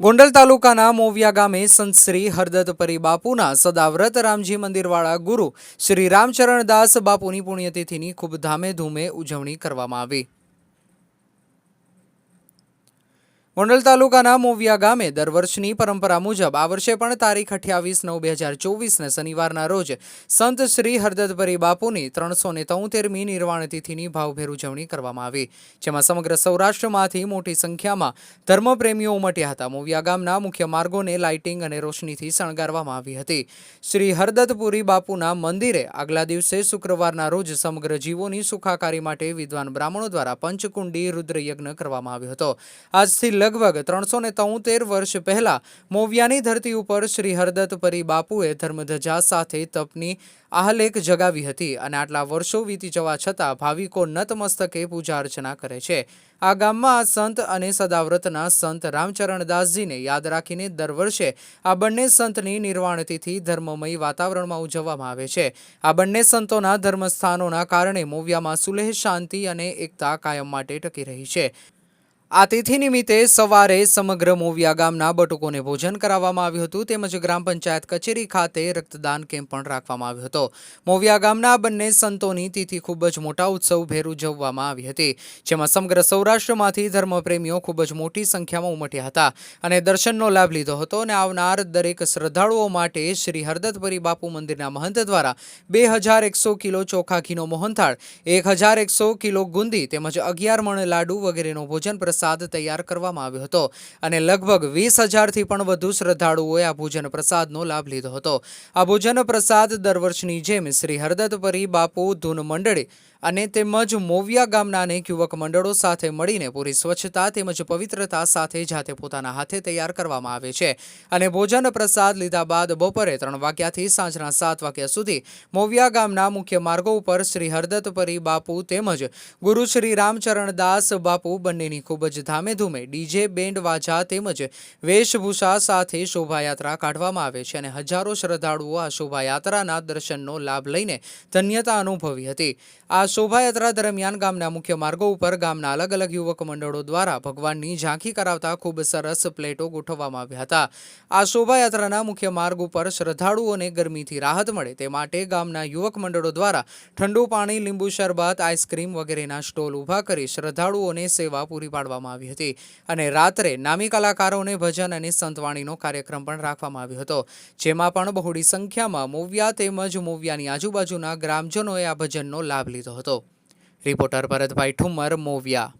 ગોંડલ તાલુકાના મોવિયા ગામે સંત શ્રી હરદત્ત પરી બાપુના સદાવ્રત રામજી મંદિરવાળા ગુરુ શ્રી રામચરણદાસ બાપુની પુણ્યતિથિની ખૂબ ધામે ધૂમે ઉજવણી કરવામાં આવી. ગોંડલ તાલુકાના મોવિયા ગામે દર વર્ષની પરંપરા મુજબ આ વર્ષે પણ તારીખ અઠ્યાવીસ નવ બે હજાર ચોવીસને શનિવારના રોજ સંત શ્રી હરદતભરી બાપુની ત્રણસો ને તોતેરમી નિર્વાણ તિથિની ભાવભેર ઉજવણી કરવામાં આવી. જેમાં સમગ્ર સૌરાષ્ટ્રમાંથી મોટી સંખ્યામાં ધર્મપ્રેમીઓ ઉમટ્યા હતા. મોવિયા ગામના મુખ્ય માર્ગોને લાઇટિંગ અને રોશનીથી શણગારવામાં આવી હતી. શ્રી હરદતપુરી બાપુના મંદિરે આગલા દિવસે શુક્રવારના રોજ સમગ્ર જીવોની સુખાકારી માટે વિદ્વાન બ્રાહ્મણો દ્વારા પંચકુંડી રુદ્રયજ્ઞ કરવામાં આવ્યો હતો. આજથી લગભગ ત્રણસો ને વર્ષ પહેલા મોવિયાની ધરતી ઉપર શ્રી હરદત્ત પરી બાપુએ ધર્મધજા સાથે તપની આહલેખ જગાવી હતી અને આટલા વર્ષો વીતી જવા છતાં ભાવિકો નતમસ્તકે પૂજા અર્ચના કરે છે. આ ગામમાં આ સંત અને સદાવ્રતના સંત રામચરણદાસજીને યાદ રાખીને દર વર્ષે આ બંને સંતની નિર્વાણતિથિ ધર્મમય વાતાવરણમાં ઉજવવામાં આવે છે. આ બંને સંતોના ધર્મસ્થાનોના કારણે મોવિયામાં સુલેહ શાંતિ અને એકતા કાયમ માટે ટકી રહી છે. આ તિથિ નિમિત્તે સવારે સમગ્ર મોવિયા ગામના બટુકોને ભોજન કરાવવામાં આવ્યું હતું, તેમજ ગ્રામ પંચાયત કચેરી ખાતે રક્તદાન કેમ્પ પણ રાખવામાં આવ્યો હતો. મોવિયા ગામના બંને સંતોની તિથિ ખૂબ જ મોટા ઉત્સવભેર ઉજવવામાં આવી હતી, જેમાં સમગ્ર સૌરાષ્ટ્રમાંથી ધર્મપ્રેમીઓ ખૂબ જ મોટી સંખ્યામાં ઉમટ્યા હતા અને દર્શનનો લાભ લીધો હતો અને આવનાર દરેક શ્રદ્ધાળુઓ માટે શ્રી હરદતપરી બાપુ મંદિરના મહંત દ્વારા બે હજાર એકસો કિલો ચોખા ઘીનો મોહનથાળ, એક હજાર એકસો કિલો ગુંદી તેમજ અગિયાર મણ લાડુ વગેરેનો ભોજન પ્રસાદ તૈયાર કરવામાં આવ્યો હતો અને લગભગ વીસ હજારથી પણ વધુ શ્રદ્ધાળુઓએ આ ભોજન પ્રસાદનો લાભ લીધો હતો. આ ભોજન પ્રસાદ દર વર્ષની જેમ શ્રી હરદત્તપરી બાપુ ધૂન મંડળી અને તેમજ મોવિયા ગામના અનેક યુવક મંડળો સાથે મળીને પૂરી સ્વચ્છતા તેમજ પવિત્રતા સાથે જાતે પોતાના હાથે તૈયાર કરવામાં આવે છે. અને ભોજન પ્રસાદ લીધા બાદ બપોરે ત્રણ વાગ્યાથી સાંજના સાત વાગ્યા સુધી મોવિયા ગામના મુખ્ય માર્ગો ઉપર શ્રી હરદત્તપરી બાપુ તેમજ ગુરુ શ્રી રામચરણદાસ બાપુ બંનેની ખૂબ જ ધામે ધૂમે ડીજે બેન્ડ વાજા તેમજ વેશભૂષા સાથે શોભાયાત્રા કાઢવામાં આવે છે અને હજારો શ્રદ્ધાળુઓ આ શોભાયાત્રાના દર્શનનો લાભ લઈને ધન્યતા અનુભવી હતી. આ શોભાયાત્રા દરમિયાન ગામના મુખ્ય માર્ગો ઉપર ગામના અલગ અલગ યુવક મંડળો દ્વારા ભગવાનની ઝાંખી કરાવતા ખૂબ સરસ પ્લેટો ગોઠવવામાં આવ્યા હતા. આ શોભાયાત્રાના મુખ્ય માર્ગ ઉપર શ્રદ્ધાળુઓને ગરમીથી રાહત મળે તે માટે ગામના યુવક મંડળો દ્વારા ઠંડુ પાણી, લીંબુ શરબત, આઈસ્ક્રીમ વગેરેના સ્ટોલ ઊભા કરી શ્રદ્ધાળુઓને સેવા પૂરી પાડવામાં આવી હતી અને રાત્રે નામી કલાકારોને ભજન અને સંતવાણીનો કાર્યક્રમ પણ રાખવામાં આવ્યો હતો. જેમાં પણ બહોળી સંખ્યામાં મોવિયા તેમજ મોવિયાની આજુબાજુના ગ્રામજનોએ આ ભજનનો લાભ લીધો હતો. રિપોર્ટર ભરતભાઈ ઠુમર મોવિયા.